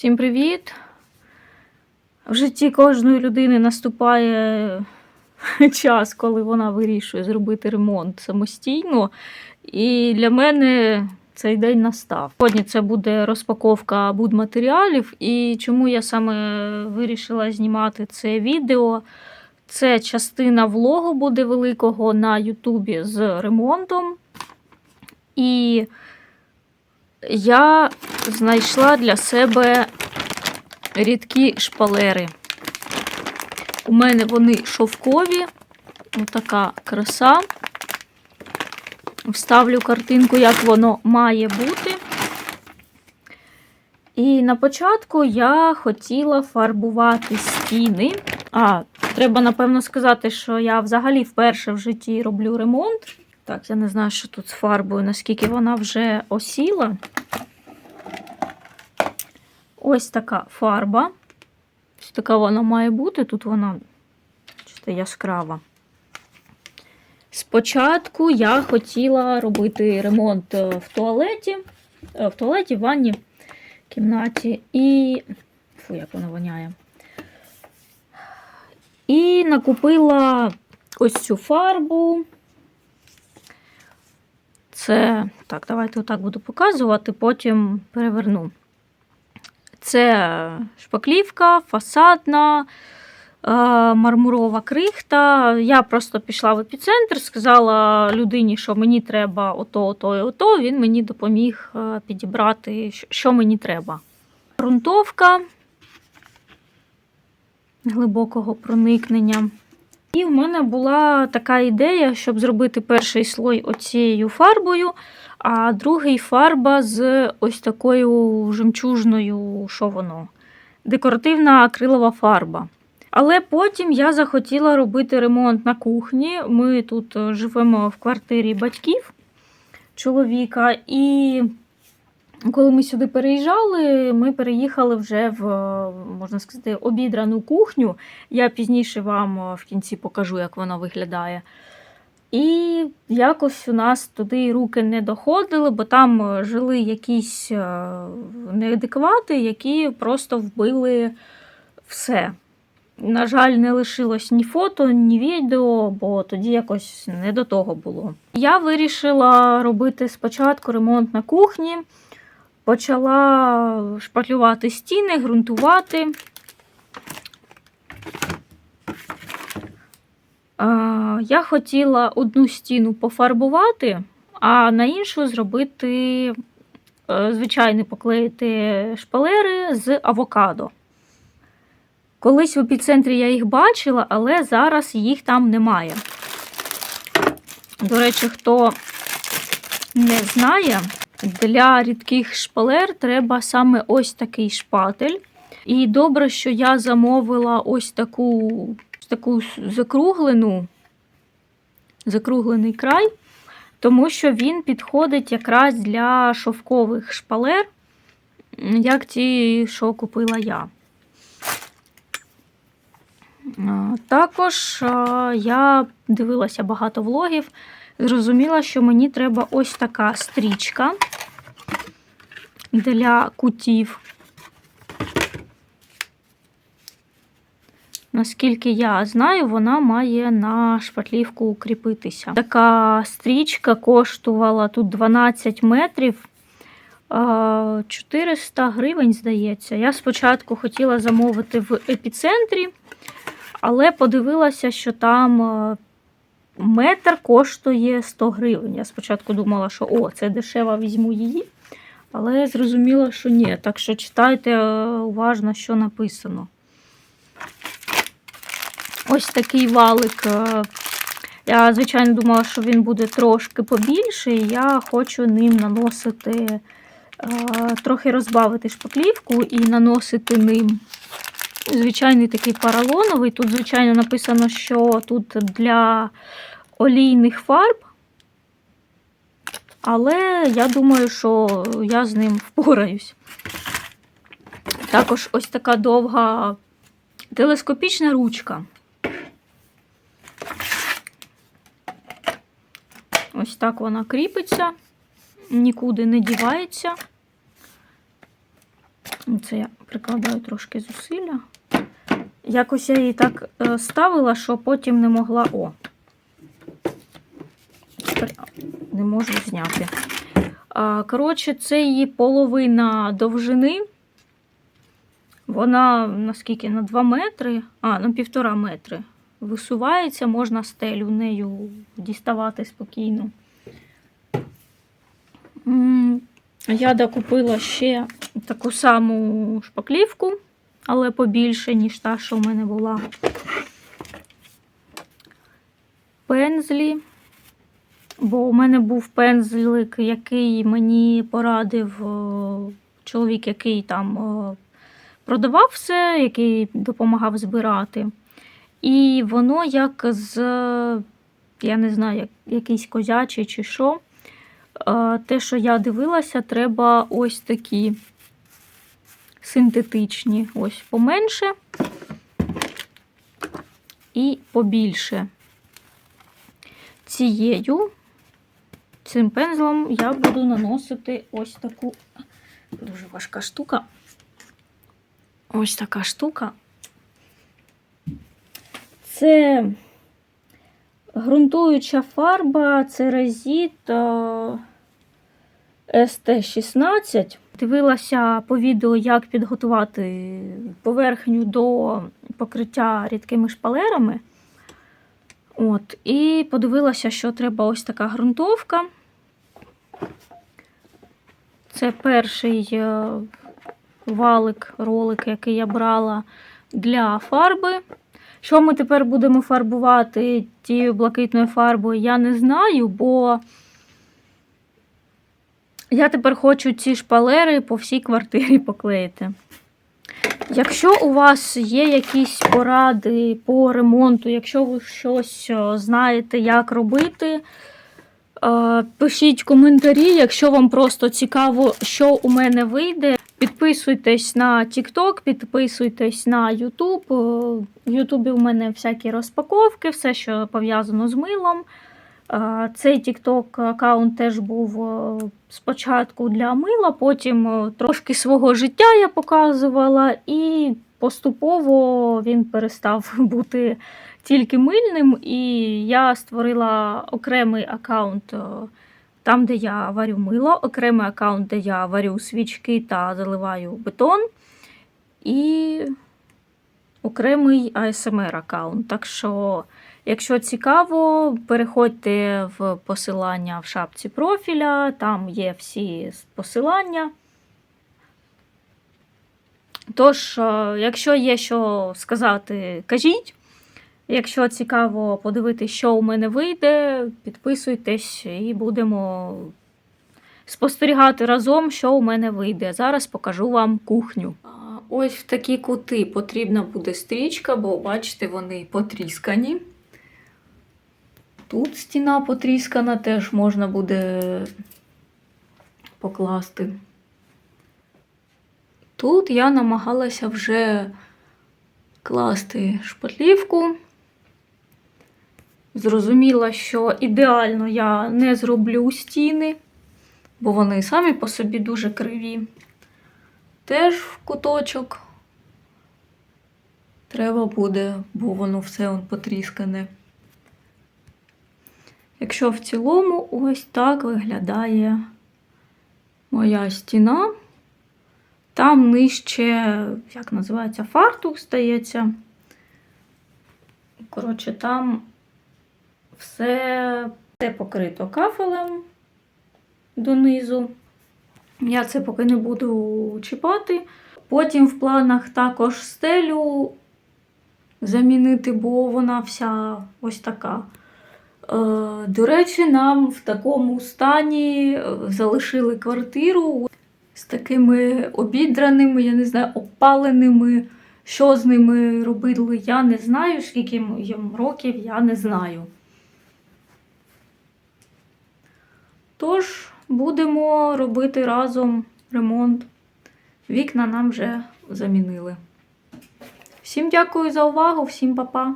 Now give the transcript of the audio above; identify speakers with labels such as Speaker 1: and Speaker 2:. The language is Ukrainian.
Speaker 1: Всім привіт! В житті кожної людини наступає час, коли вона вирішує зробити ремонт самостійно. І для мене цей день настав. Сьогодні це буде розпаковка будматеріалів. І чому я саме вирішила знімати це відео? Це частина влогу буде великого на Ютубі з ремонтом. І я знайшла для себе рідкі шпалери. У мене вони шовкові, така краса. Вставлю картинку, як воно має бути. І на початку я хотіла фарбувати стіни. А, треба, напевно, сказати, що я взагалі вперше в житті роблю ремонт. Так, я не знаю, що тут з фарбою, наскільки вона вже осіла. Ось така фарба. Ось така вона має бути. Тут вона бачите, яскрава. Спочатку я хотіла робити ремонт е, в туалеті, е, в туалеті, в ванні, кімнаті і. Фу, як вона воняє. І накупила ось цю фарбу. Це, так, давайте отак буду показувати, потім переверну. Це шпаклівка, фасадна, е, мармурова крихта. Я просто пішла в епіцентр, сказала людині, що мені треба ото, ото і ото. Він мені допоміг е, підібрати, що мені треба. Грунтовка глибокого проникнення. І в мене була така ідея, щоб зробити перший слой оцією фарбою, а другий фарба з ось такою жемчужною, що воно? Декоративна акрилова фарба. Але потім я захотіла робити ремонт на кухні. Ми тут живемо в квартирі батьків чоловіка, і коли ми сюди переїжджали, ми переїхали вже в, можна сказати, обідрану кухню. Я пізніше вам в кінці покажу, як вона виглядає. І якось у нас туди руки не доходили, бо там жили якісь неадеквати, які просто вбили все. На жаль, не лишилось ні фото, ні відео, бо тоді якось не до того було. Я вирішила робити спочатку ремонт на кухні. Почала шпатлювати стіни, ґрунтувати. Я хотіла одну стіну пофарбувати, а на іншу зробити, звичайно, поклеїти шпалери з авокадо. Колись в епіцентрі я їх бачила, але зараз їх там немає. До речі, хто не знає, для рідких шпалер треба саме ось такий шпатель. І добре, що я замовила ось таку таку закруглену, закруглений край, тому що він підходить якраз для шовкових шпалер, як ті, що купила я. Також я дивилася багато влогів, зрозуміла, що мені треба ось така стрічка для кутів. Наскільки я знаю, вона має на шпатлівку укріпитися. Така стрічка коштувала тут 12 метрів 400 гривень, здається. Я спочатку хотіла замовити в епіцентрі, але подивилася, що там метр коштує 100 гривень. Я спочатку думала, що о, це дешево, візьму її. Але зрозуміла, що ні. Так що читайте уважно, що написано. Ось такий валик. Я, звичайно, думала, що він буде трошки побільший. Я хочу ним наносити, трохи розбавити шпаклівку і наносити ним звичайний такий поролоновий. Тут, звичайно, написано, що тут для олійних фарб. Але я думаю, що я з ним впораюсь. Також ось така довга телескопічна ручка. Ось так вона кріпиться, нікуди не дівається. Це я прикладаю трошки зусилля. Якось я її так е, ставила, що потім не могла. О! Не можу зняти. Коротше, це її половина довжини. Вона наскільки на 2 метри, а, на півтора метри. Висувається, можна стелю нею діставати спокійно. Я докупила ще таку саму шпаклівку, але побільше, ніж та, що в мене була. Пензлі. Бо у мене був пензлик, який мені порадив е, чоловік, який там е, продавав все, який допомагав збирати. І воно як з, я не знаю, як, якийсь козячий чи що. Е, Те, що я дивилася, треба ось такі синтетичні, ось поменше і побільше. Цією, цим пензлем я буду наносити ось таку дуже важка штука. Ось така штука. Це ґрунтуюча фарба, це резіт СТ-16. Дивилася по відео, як підготувати поверхню до покриття рідкими шпалерами. От, і подивилася, що треба ось така ґрунтовка. Це перший е, валик, ролик, який я брала для фарби. Що ми тепер будемо фарбувати тією блакитною фарбою, я не знаю, бо я тепер хочу ці шпалери по всій квартирі поклеїти. Якщо у вас є якісь поради по ремонту, якщо ви щось е, знаєте, як робити, пишіть коментарі. Якщо вам просто цікаво, що у мене вийде, підписуйтесь на TikTok, підписуйтесь на YouTube. Е, В YouTube у мене всякі розпаковки, все, що пов'язано з милом. Е, Цей TikTok аккаунт теж був е, спочатку для мила, потім е, трошки свого життя я показувала, і поступово він перестав бути тільки мильним. І я створила окремий аккаунт е, там, де я варю мило, окремий аккаунт, де я варю свічки та заливаю бетон. І окремий ASMR аккаунт. Так що. Якщо цікаво, переходьте в посилання в шапці профіля, там є всі посилання. Тож, е, якщо є що сказати, кажіть. Якщо цікаво подивитися, що у мене вийде, підписуйтесь і будемо спостерігати разом, що у мене вийде. Зараз покажу вам кухню. Ось в такі кути потрібна буде стрічка, бо бачите, вони потріскані. Тут стіна потріскана, теж можна буде покласти. Тут я намагалася вже класти шпатлівку. Зрозуміла, що ідеально я не зроблю стіни, бо вони самі по собі дуже криві. Теж в куточок треба буде, бо воно все он потріскане. Якщо в цілому ось так виглядає моя стіна. Там нижче, як називається, фартух стається. Коротше, там все, все покрито кафелем донизу. Я це поки не буду чіпати. Потім в планах також стелю замінити, бо вона вся ось така. Е, До речі, нам в такому стані е, залишили квартиру з такими обідраними, я не знаю, опаленими. Що з ними робили, я не знаю, скільки їм років, я не знаю. Тож, будемо робити разом ремонт. Вікна нам вже замінили. Всім дякую за увагу, всім па-па!